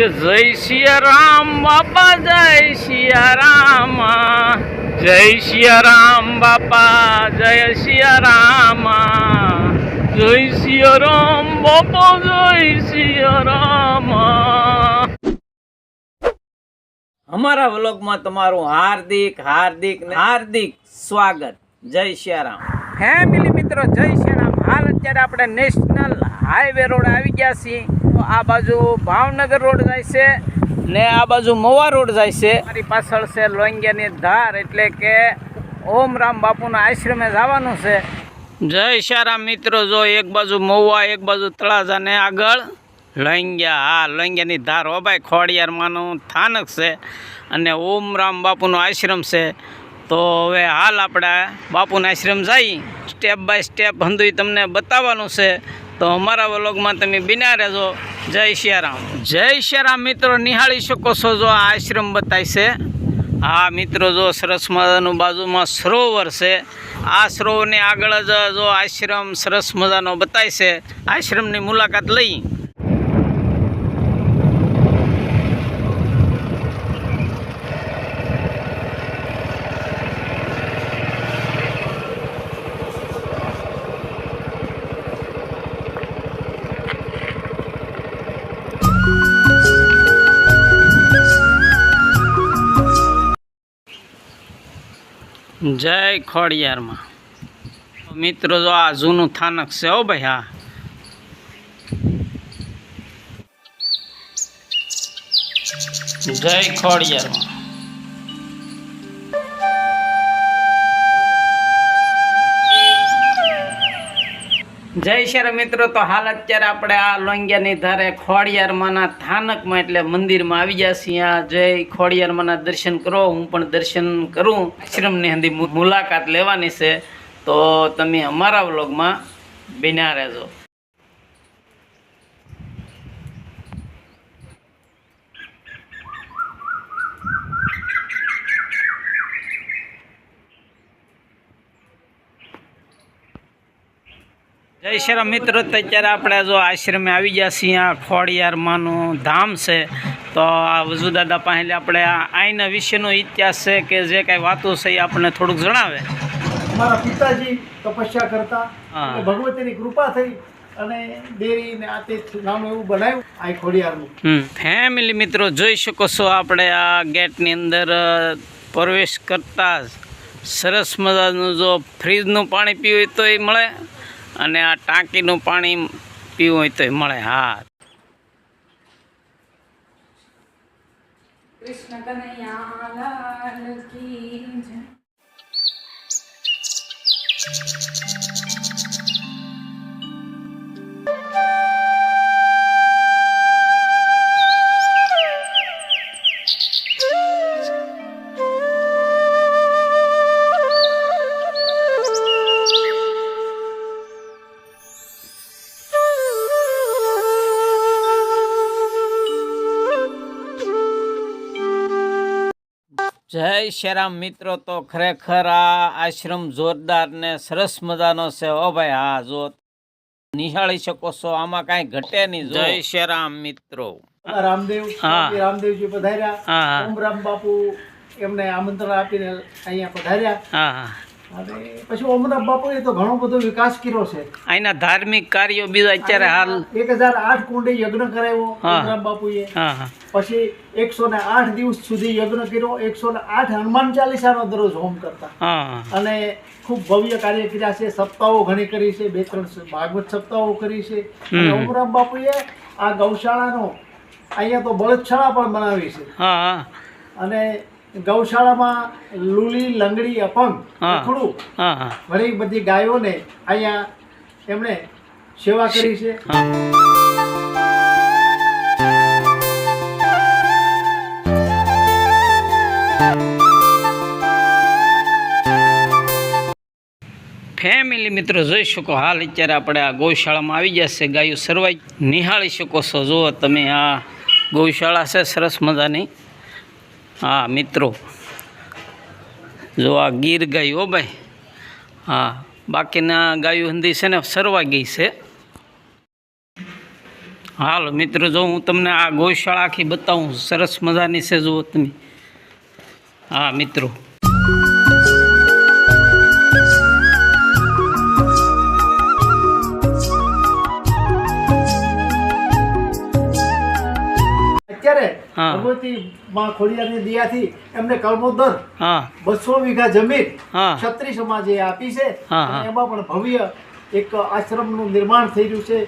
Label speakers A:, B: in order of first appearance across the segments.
A: જય સિયા રામ બાપા, જય સિયા રામ. જય સિયા રામ બાપા, જય સિયા રામ. જય સિયા રામ બાપા, જય સિયા રામ. અમારા વ્લોગમાં તમારું હાર્દિક હાર્દિક હાર્દિક સ્વાગત. જય સિયારામ ફેમિલી મિત્રો, જય સિયારામ હાલ અત્યારે આપણે નેશનલ હાઈવે રોડ આવી ગયા છીએ. આ બાજુ ભાવનગર રોડ જાય છે ને આ બાજુ મોવા રોડ જાય છે. મારી પાછળ છે લોંગિયાની ધાર એટલે કે ઓમ રામ બાપુના આશ્રમે જવાનું છે. જય શારામ મિત્રો, જો એક બાજુ મોવા, એક બાજુ તળાજા ને આગળ લોંગિયા. હા, લોંગિયાની ધાર. હો ભાઈ, ખોડિયારમાંનું સ્થાનક છે અને ઓમ રામ બાપુનો આશ્રમ છે. તો હવે હાલ આપણે બાપુના આશ્રમ જઈ સ્ટેપ બાય સ્ટેપ હંધુય તમને બતાવવાનું છે. તો અમારા વ્લોગમાં તમે બિના રહેજો. જય સિયારામ જય સિયારામ મિત્રો, નિહાળી શકો છો જો આ આશ્રમ બતાય છે. હા મિત્રો, જો સરસ મજાનું બાજુમાં સરોવર છે. આ સરોવરની આગળ જ જો આશ્રમ સરસ મજાનો બતાય છે. આશ્રમની મુલાકાત લઈ. જય ખોડિયારમાં. મિત્રો જો આ જૂનું થાનક છે હો ભાઈ હા. જય ખોડિયારમાં. જય શ્રી મિત્રો, તો હાલ અત્યારે આપણે આ લોંગિયાની ધારે ખોડિયારમાંના થાનકમાં એટલે મંદિરમાં આવી ગયા છીએ. આ જય ખોડિયારમાંના દર્શન કરો, હું પણ દર્શન કરું. આશ્રમની હંધી મુલાકાત લેવાની છે. તો તમે અમારા વ્લોગમાં બિના રહેજો. જય શ્રી મિત્રો તો અત્યારે આપણે જો આશ્રમે આવી ગયા છીએ આ ખોડિયારમાંનું ધામ છે. તો આ વજુદાદા પાસે આપણે આ આઈના વિશેનો ઇતિહાસ છે કે જે કાંઈ વાતો છે એ આપણને થોડુંક જણાવે.
B: મારા પિતાજી તપસ્યા કરતા ભગવતીની કૃપા થઈ અને ડેરી ને આ તે નામ એવું બનાવ્યું આ ખોડિયારનું.
A: હમ ફેમિલી મિત્રો જોઈ શકો છો આપણે આ ગેટની અંદર પ્રવેશ કરતા સરસ મજાનું જો ફ્રીજનું પાણી પીવું હોય એ મળે. અને આ ટાંકીનું પાણી પીવું હોય તો મળે હા
C: કૃષ્ણ કનૈયા. જય
A: શ્રીરામ મિત્રો તો ખરેખર આ આશ્રમ જોરદાર ને સરસ મજાનો છે. ઓ ભાઈ હા જો નિહાળી શકો છો. આમાં કઈ ઘટે નહીં જય શ્રીરામ મિત્રો.
B: રામદેવ રામદેવજી પધાર્યા. ઓમ રામ બાપુ એમને આમંત્રણ આપીને અહીંયા પધાર્યા.
A: હા હા.
B: અને પછી ઓમ બાપુએ તો ઘણો બધો વિકાસ કર્યો છે.
A: અહીંના ધાર્મિક કાર્યો બીજા અત્યારે હાલ
B: એક હજાર આઠ કુંડે યજ્ઞ કરાવ્યો
A: હા.
B: બાપુએ.
A: હા હા.
B: પછી એકસો ને આઠ દિવસ સુધી યજ્ઞ કર્યો. એકસો ને આઠ હનુમાન ચાલીસાનો દરરોજ હોમ કરતા.
A: હા હા.
B: અને ખૂબ ભવ્ય કાર્ય કર્યા છે. સપ્તાહો ઘણી કરી છે. બે ત્રણ ભાગવત સપ્તાહો કરી છે. ઓમરામ બાપુએ આ ગૌશાળાનો અહીંયા તો બળદશાળા પણ બનાવી છે.
A: હા હા.
B: અને ગૌશાળામાં લુલી લંગડી અપંગ. થોડું ઘણી બધી ગાયોને અહીંયા એમણે સેવા કરી છે.
A: ફેમિલી મિત્રો જોઈ શકો હાલ અત્યારે આપણે આ ગૌશાળામાં આવી જશે. ગાયો સરવાઈ નિહાળી શકો છો. જુઓ તમે આ ગૌશાળા છે સરસ મજાની. હા, મિત્રો. જો આ ગીર ગાય હો ભાઈ. હા, બાકીના ગાયો હંધી છે ને સરવા ગઈ છે. હાલો, મિત્રો, જો હું તમને આ ગૌશાળા આખી બતાવું, સરસ મજાની છે જુઓ તમે. હા, મિત્રો.
B: ભગવતી માં ખોડિયારની દયાથી એમને કલમોદર બસો વીઘા જમીન ક્ષત્રિય સમાજે આપી છે.
A: હા, હા.
B: અને એમાં પણ ભવ્ય એક આશ્રમનું નિર્માણ થઈ રહ્યું છે.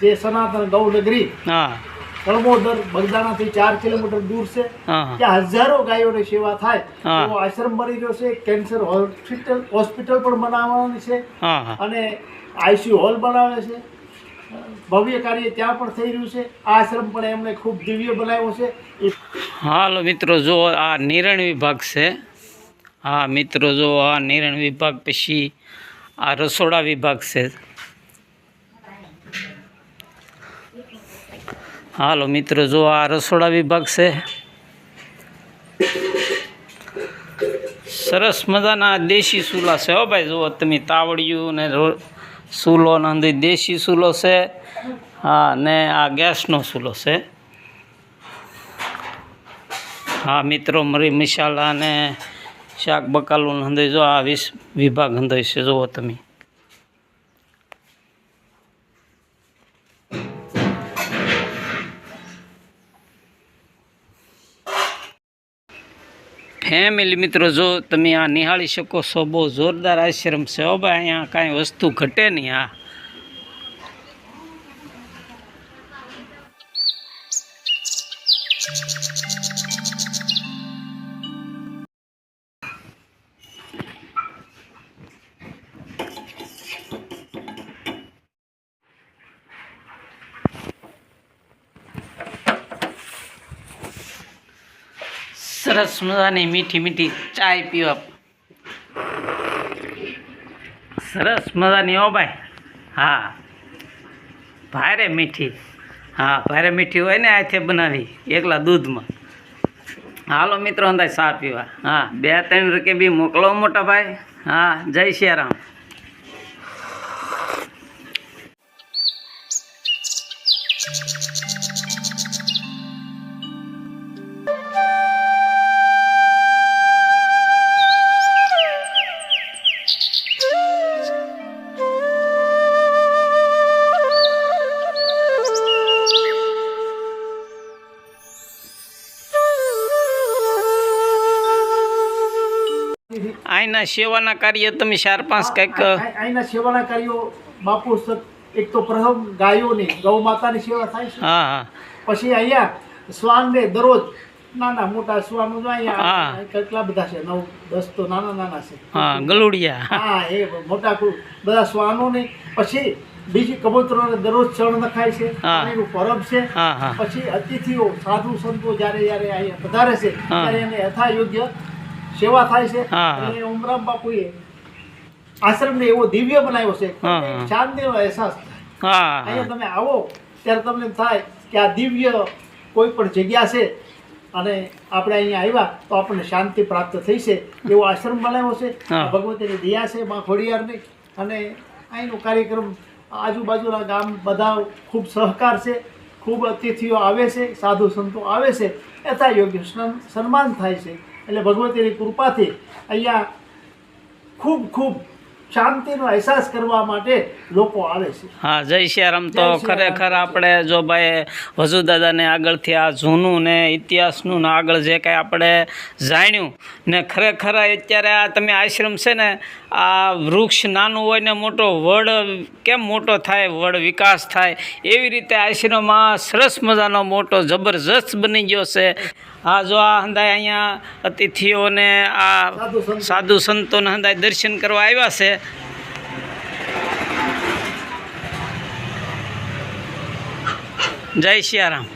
B: જે સનાતન ગૌનગરી
A: હા.
B: કળમોદર બગદાણાથી ચાર કિલોમીટર દૂર છે. ત્યાં હજારો ગાયોની સેવા થાય. એવો આશ્રમ બની રહ્યો છે. કેન્સર હોસ્પિટલ હોસ્પિટલ પણ બનાવવાની છે. અને આઈસીયુ હોલ બનાવે છે. ભવ્ય કાર્ય ત્યાં પણ થઈ રહ્યું છે. આશ્રમ પણ એમણે ખૂબ દિવ્ય બનાવ્યો છે.
A: હાલો મિત્રો, જો આ નિરણ વિભાગ છે. હા, મિત્રો, જો આ નિરણ વિભાગ પછી આ રસોડા વિભાગ છે. હાલો મિત્રો, જો આ રસોડા વિભાગ છે. સરસ મજાના દેશી ચૂલા છે. હો ભાઈ, જુઓ તમે તાવડિયું ને ચૂલો ને અંદર દેશી ચૂલો છે. હા, ને આ ગેસનો ચૂલો છે. હા, મિત્રો, મરી મસાલા અને શાક બકાલું હંધઈ જો આ વીસ, વિભાગ હંધઈ છે, જુઓ તમે. ફેમિલી મિત્રો, જો તમે આ નિહાળી શકો છો, બહુ જોરદાર આશ્રમ છે હો ભાઈ, અહીંયા કાંઈ વસ્તુ ઘટે નહીં આ. સરસ મજાની મીઠી મીઠી ચાય પીવા સરસ મજાની હો ભાઈ. હા. ભારે મીઠી. હા, ભારે મીઠી હોય ને આથે બનાવી, એકલા દૂધમાં. હાલો મિત્રો, અંદાજ ચા પીવા. હા, બે ત્રણ રૂપિયા બી મોકલો મોટા ભાઈ. હા, જય શ્રી રામ અહીંના સેવાના કાર્ય તમે ચાર પાંચ કંઈક
B: અહીંના સેવાના કાર્યો બાપુ એક તો પ્રથમ ગાયોની ગૌ માતાની સેવા થાય છે.
A: હા હા.
B: પછી અહીંયા શ્વાનને દરરોજ નાના મોટા શ્વાનો જો અહીંયા કેટલા બધા છે? નવ દસ તો નાના નાના છે.
A: હા ગલુડિયા.
B: હા એ મોટા બધા બધા શ્વાનોને. પછી બીજી કબૂતરોને દરરોજ ચણ નખાય છે. એનું પરબ છે. પછી અતિથિઓ સાધુ સંતો જ્યારે જ્યારે અહીંયા પધારે છે. ત્યારે એને યથા યોગ્ય સેવા થાય છે. અને ઉમરામ બાપુએ આશ્રમને એવો દિવ્ય બનાવ્યો છે. શાંતિનો અહેસાસ થાય. અહીંયા તમે આવો ત્યારે તમને થાય કે આ દિવ્ય કોઈ પણ જગ્યા છે અને આપણે અહીંયા આવ્યા તો આપણને શાંતિ પ્રાપ્ત થઈ છે. એવો આશ્રમ બનાવ્યો છે. ભગવતીની દયા છે માં ખોડિયારની અને અહીંનો કાર્યક્રમ આજુબાજુના ગામ બધા ખૂબ સહકાર છે. ખૂબ અતિથિઓ આવે છે સાધુ સંતો આવે છે. યથા યોગ્ય સન્- સન્માન થાય છે. એટલે ભગવતીની કૃપાથી અહીંયા ખૂબ ખૂબ શાંતિનો અહેસાસ કરવા માટે લોકો આવે છે.
A: હા જય શ્યારામ. તો. ખરેખર આપણે જો ભાઈ વજુ દાદાને આગળથી આ જૂનું ને ઇતિહાસનું ને આગળ જે કાંઈ આપણે જાણ્યું ને ખરેખર અત્યારે આ તમે આશ્રમ છે ને આ વૃક્ષ નાનું હોય ને મોટો વડ કેમ મોટો થાય? વડ વિકાસ થાય. એવી રીતે આશ્રમ આ સરસ મજાનો મોટો જબરજસ્ત બની ગયો છે. હા જો આ હંદાય અહીંયા અતિથિઓને આ
B: સાધુ સંતો.
A: સાધુ સંતોને હંદાય દર્શન કરવા આવ્યા છે. જય સિયારામ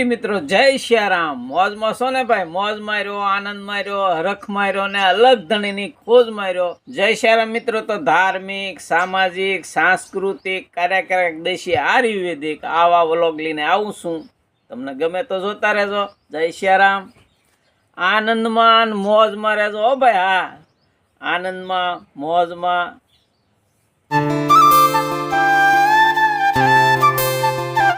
D: મિલી મિત્રો, જય શ્યારામ. મોજમાં છો ને ભાઈ? મોજ માર્યો, આનંદ માર્યો, હરખ માર્યો ને અલગ ધણીની ખોજ માર્યો. જય શ્યારામ મિત્રો, તો ધાર્મિક, સામાજિક, સાંસ્કૃતિક, કાર્યક્રમ, દેશી આયુર્વેદિક આવા વ્લોગ લઈને આવું છું. તમને ગમે તો જોતા રહેજો. જય શ્યારામ. આનંદમાં મોજમાં રહેજો હો ભાઈ. હા. આનંદમાં, મોજમાં